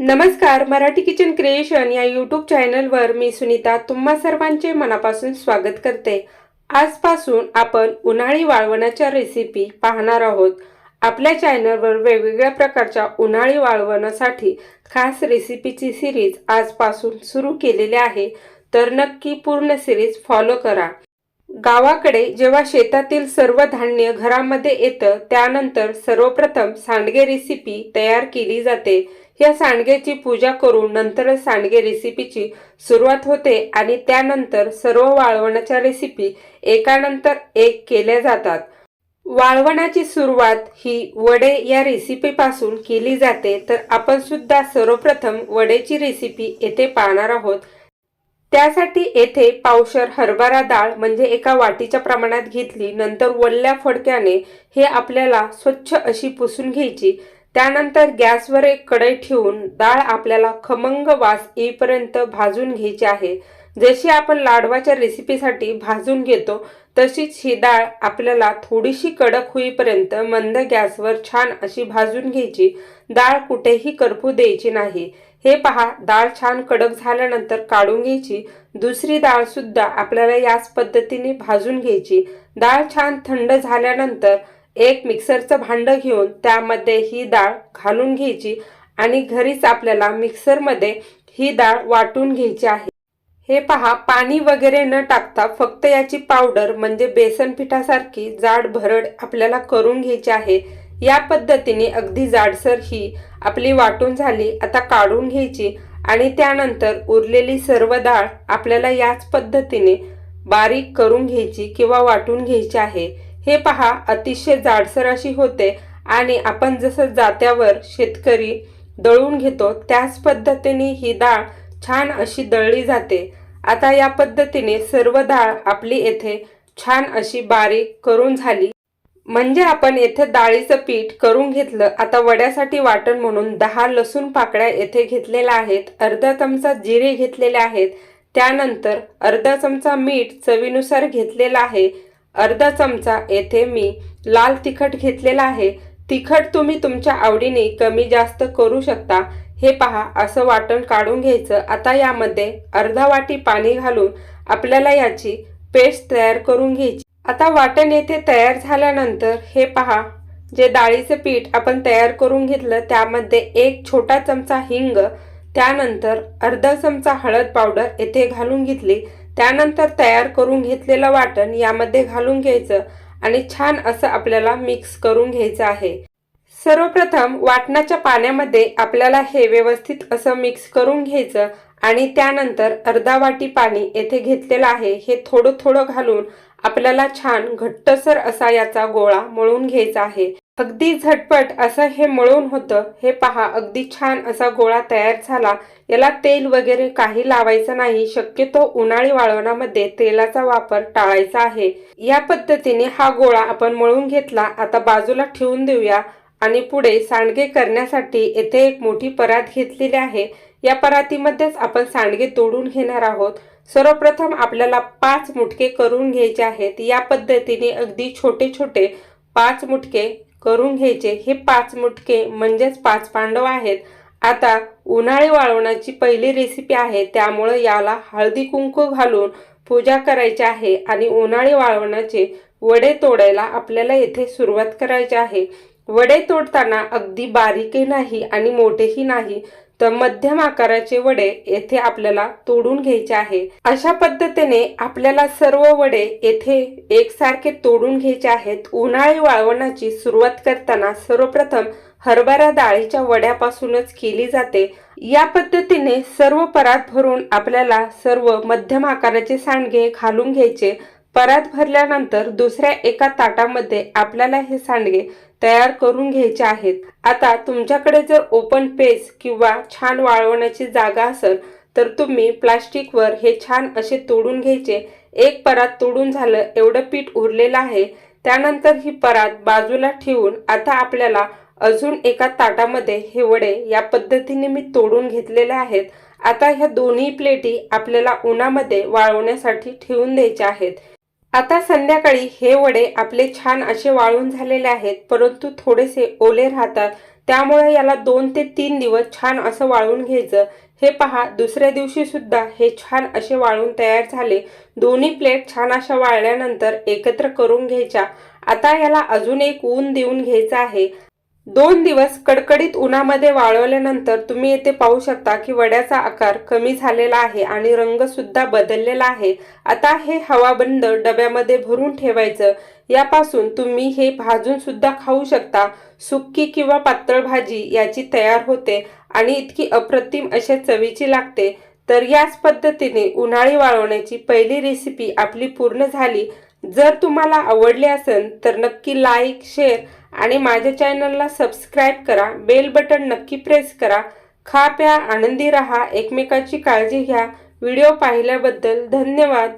नमस्कार Marathi kitchen creation या YouTube चॅनलवर मी सुनीता तुम्हा सर्वांचे मनापासून स्वागत करते. आजपासून आपण उन्हाळी वाळवणाच्या रेसिपी पाहणार आहोत. आपल्या चॅनलवर वेगवेगळ्या प्रकारच्या उन्हाळी वाळवणासाठी खास रेसिपीची सिरीज आजपासून सुरू केलेली आहे. तर नक्की पूर्ण सिरीज फॉलो करा. गावाकडे जेव्हा शेतातील सर्व धान्य घरामध्ये येतं त्यानंतर सर्वप्रथम सांडगे रेसिपी तयार केली जाते. या सांडग्याची पूजा करून नंतरच सांडगे रेसिपीची सुरुवात होते आणि त्यानंतर सर्व वाळवणाच्या रेसिपी एकानंतर एक केल्या जातात. वाळवणाची सुरुवात ही वडे या रेसिपीपासून केली जाते. तर आपण सुद्धा सर्वप्रथम वडेची रेसिपी येथे पाहणार आहोत. त्यासाठी येथे पावशर हरभरा डाळ म्हणजे एका वाटीच्या प्रमाणात घेतली नंतर वल्ल्या फडक्याने हे आपल्याला स्वच्छ अशी पुसून घ्यायची. त्यानंतर गॅसवर एक कढई ठेवून डाळ आपल्याला खमंग वास येईपर्यंत भाजून घ्यायची आहे. जशी आपण लाडवाच्या रेसिपीसाठी भाजून घेतो तशीच ही डाळ आपल्याला थोडीशी कडक होईपर्यंत मंद गॅसवर छान अशी भाजून घ्यायची. डाळ कुठेही करपू द्यायची नाही. हे पहा डाळ छान कडक झाल्यानंतर काढून घ्यायची. दुसरी डाळ सुद्धा आपल्याला याच पद्धतीने भाजून घ्यायची. डाळ छान थंड झाल्यानंतर एक मिक्सरचं भांडं घेऊन त्यामध्ये ही डाळ घालून घ्यायची आणि घरीच आपल्याला मिक्सरमध्ये ही डाळ वाटून घ्यायची आहे. हे पहा पाणी वगैरे न टाकता फक्त याची पावडर म्हणजे बेसन पिठासारखी जाड भरड आपल्याला करून घ्यायची आहे. या पद्धतीने अगदी जाडसर ही आपली वाटून झाली आता काढून घ्यायची आणि त्यानंतर उरलेली सर्व डाळ आपल्याला याच पद्धतीने बारीक करून घ्यायची किंवा वाटून घ्यायची आहे. हे पहा अतिशय जाडसर अशी होते आणि आपण जसं जात्यावर शेतकरी दळून घेतो त्याच पद्धतीने ही डाळ छान अशी दळली जाते. आता या पद्धतीने सर्व डाळ आपली येथे छान अशी बारीक करून झाली. म्हणजे आपण येथे डाळीचं पीठ करून घेतलं आता वड्यासाठी वाटण म्हणून दहा लसूण पाकळ्या येथे घेतलेल्या आहेत अर्धा चमचा जिरे घेतलेले आहेत त्यानंतर अर्धा चमचा मीठ चवीनुसार घेतलेला आहे अर्धा चमचा येथे मी लाल तिखट घेतलेला आहे. तिखट तुम्ही तुमच्या आवडीने कमी जास्त करू शकता. हे पहा असं वाटण काढून घ्यायचं. आता यामध्ये अर्धा वाटी पाणी घालून आपल्याला याची पेस्ट तयार करून घ्यायची. आता वाटण येथे तयार झाल्यानंतर हे पहा. जे डाळीचं पीठ आपण तयार करून घेतलं त्यामध्ये एक छोटा चमचा हिंग त्यानंतर अर्धा चमचा हळद पावडर येथे घालून घेतली. त्यानंतर तयार करून घेतलेलं वाटण यामध्ये घालून घ्यायचं आणि छान असं आपल्याला मिक्स करून घ्यायचं आहे. सर्वप्रथम वाटणाच्या पाण्यामध्ये आपल्याला हे व्यवस्थित असं मिक्स करून घ्यायचं आणि त्यानंतर अर्धा वाटी पाणी येथे घेतलेलं आहे. हे थोडं थोडं घालून आपल्याला छान घट्टसर असा याचा गोळा मळून घ्यायचा आहे. अगदी झटपट असं हे मळून होतं. हे पहा अगदी छान असा गोळा तयार झाला. याला तेल वगैरे काही लावायचं नाही. शक्यतो उन्हाळी वाळवणामध्ये तेलाचा वापर टाळायचा आहे. या पद्धतीने हा गोळा आपण मळून घेतला. आता बाजूला ठेवून देऊया. आणि पुढे सांडगे करण्यासाठी येथे एक मोठी परात घेतलेली आहे. या परातीमध्येच आपण सांडगे तोडून घेणार आहोत. सर्वप्रथम आपल्याला पाच मुटके करून घ्यायचे आहेत. या पद्धतीने अगदी छोटे छोटे पाच मुटके करून घ्यायचे. हे पाच मुटके म्हणजेच पाच पांडव आहेत. आता उन्हाळी वाळवण्याची पहिली रेसिपी आहे. त्यामुळं याला हळदी कुंकू घालून पूजा करायची आहे आणि उन्हाळी वाळवण्याचे वडे तोडायला आपल्याला येथे सुरुवात करायची आहे. वडे तोडताना अगदी बारीकही नाही आणि मोठेही नाही तर मध्यम आकाराचे वडे येथे आपल्याला तोडून घ्यायचे आहे. अशा पद्धतीने आपल्याला सर्व वडे येथे एकसारखे तोडून घ्यायचे आहेत. उन्हाळी वाळवणाची सुरुवात करताना सर्वप्रथम हरभरा डाळीच्या वड्यापासूनच केली जाते. या पद्धतीने सर्व परात भरून आपल्याला सर्व मध्यम आकाराचे सांडगे घालून घ्यायचे. परात भरल्यानंतर दुसऱ्या एका ताटामध्ये आपल्याला हे सांडगे तयार करून घ्यायचे आहेत. आता तुमच्याकडे जर ओपन पेस किंवा छान वाळवण्याची जागा असेल तर तुम्ही प्लास्टिकवर हे छान असे तोडून घ्यायचे. एक परात तोडून झालं एवढं पीठ उरलेलं आहे. त्यानंतर ही परात बाजूला ठेवून आता आपल्याला अजून एका ताटामध्ये हे वडे या पद्धतीने मी तोडून घेतलेले आहेत. आता ह्या दोन्ही प्लेटी आपल्याला उन्हामध्ये वाळवण्यासाठी ठेवून द्यायच्या आहेत. आता संध्याकाळी हे वडे आपले छान असे वाळून झालेले आहेत परंतु थोडेसे ओले राहतात. त्यामुळे याला दोन ते तीन दिवस छान असं वाळून घ्यायचं. हे पहा दुसऱ्या दिवशी सुद्धा हे छान असे वाळून तयार झाले. दोन्ही प्लेट छान अशा वाळल्यानंतर एकत्र करून घ्यायच्या. आता याला अजून एक ऊन देऊन घ्यायचं आहे. दोन दिवस कडकडीत उन्हामध्ये वाळवल्यानंतर तुम्ही येथे पाहू शकता की वड्याचा आकार कमी झालेला आहे आणि रंग सुद्धा बदललेला आहे. आता हे हवाबंद डब्यामध्ये भरून ठेवायचं. यापासून तुम्ही हे भाजून सुद्धा खाऊ शकता. सुक्की किंवा पातळ भाजी याची तयार होते आणि इतकी अप्रतिम अशा चवीची लागते. तर याच पद्धतीने उन्हाळी वाळवण्याची पहिली रेसिपी आपली पूर्ण झाली. जर तुम्हाला आवडली असेल तर नक्की लाईक शेअर आणि माझ्या चॅनलला सबस्क्राईब करा बेल बटन नक्की प्रेस करा खा प्या आनंदी रहा एकमेकाची काळजी घ्या. व्हिडिओ पाहिल्याबद्दल धन्यवाद.